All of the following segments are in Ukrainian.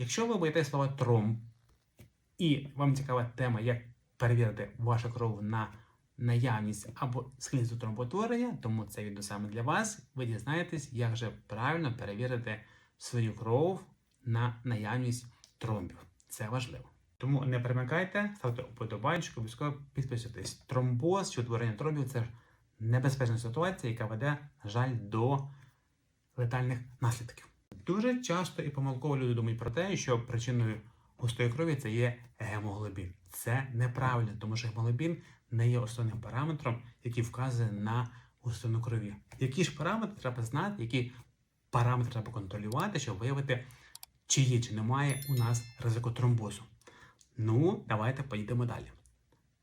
Якщо ви боїте слова тромб, і вам цікава тема, як перевірити вашу кров на наявність або схильність до тромботворення, тому це відео саме для вас. Ви дізнаєтесь, як же правильно перевірити свою кров на наявність тромбів. Це важливо. Тому не перемикайте, ставте уподобайку, обов'язково підписуйтесь. Тромбоз чи утворення тромбів це небезпечна ситуація, яка веде, на жаль, до летальних наслідків. Дуже часто і помилково люди думають про те, що причиною густої крові це є гемоглобін. Це неправильно, тому що гемоглобін не є основним параметром, який вказує на густину крові. Які ж параметри треба знати, які параметри треба контролювати, щоб виявити, чи є, чи немає у нас ризику тромбозу. Ну, давайте поїдемо далі.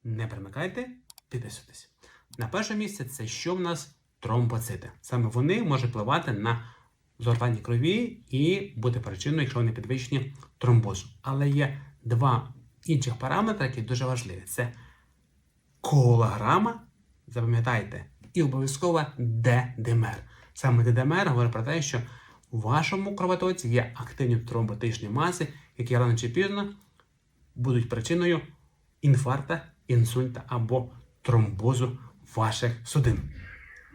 Не примикайте, підписуйтесь. На перше місце це що в нас тромбоцити. Саме вони можуть впливати на згортання крові і бути причиною, якщо вони підвищені тромбозу. Але є два інших параметри, які дуже важливі: це колаграма, запам'ятайте, і обов'язково ДДМР. Саме ДДМР говорить про те, що у вашому кровотоці є активні тромботичні маси, які рано чи пізно будуть причиною інфаркта, інсульта або тромбозу ваших судин.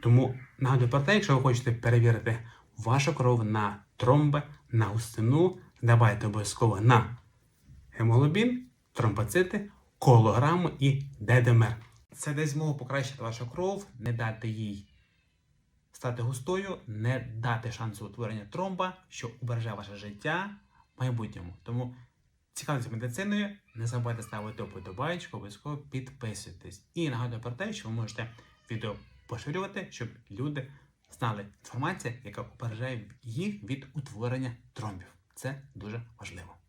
Тому нагадую про те, якщо ви хочете перевірити вашу кров на тромби, на густину, давайте обов'язково на гемоглобін, тромбоцити, колограму і ДДМР. Це дасть змогу покращити вашу кров, не дати їй стати густою, не дати шансу утворення тромба, що убереже ваше життя в майбутньому. Тому цікавитися медициною, не забувайте ставити вподобайку, обов'язково підписуйтесь. І нагадую про те, що ви можете відео поширювати, щоб люди знали інформацію, яка убережає їх від утворення тромбів. Це дуже важливо.